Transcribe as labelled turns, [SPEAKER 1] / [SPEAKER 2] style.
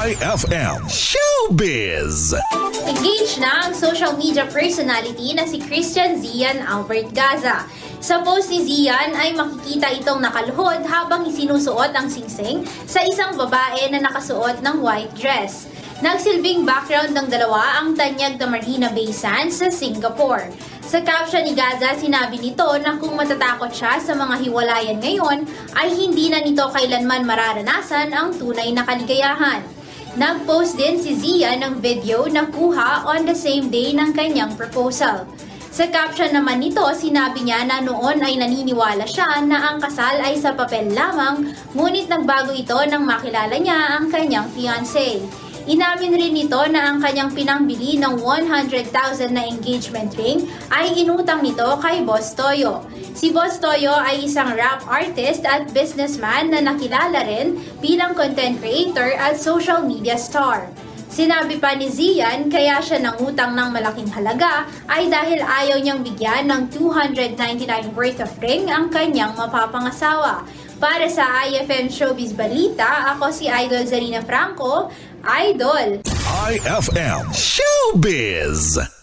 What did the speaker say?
[SPEAKER 1] IFM Showbiz.
[SPEAKER 2] Engaged na ang social media personality na si Christian Zian Albert Gaza. Sa post ni Zian ay makikita itong nakaluhod habang isinusuot ang singsing sa isang babae na nakasuot ng white dress. Nagsilbing background ng dalawa ang tanyag na Marina Bay Sands sa Singapore. Sa caption ni Gaza, sinabi nito na kung matatakot siya sa mga hiwalayan ngayon, ay hindi na nito kailanman mararanasan ang tunay na kaligayahan. Nag-post din si Zia ng video na kuha on the same day ng kanyang proposal. Sa caption naman nito, sinabi niya na noon ay naniniwala siya na ang kasal ay sa papel lamang, ngunit nagbago ito nang makilala niya ang kanyang fiancé. Inamin rin nito na ang kanyang pinangbili ng 100,000 na engagement ring ay inutang nito kay Boss Toyo. Si Boss Toyo ay isang rap artist at businessman na nakilala rin bilang content creator at social media star. Sinabi pa ni Zian kaya siya nangutang ng malaking halaga ay dahil ayaw niyang bigyan ng 299 worth of ring ang kanyang mapapangasawa. Para sa IFM Showbiz Balita, ako si Idol Zarina Franco, Idol!
[SPEAKER 1] IFM Showbiz.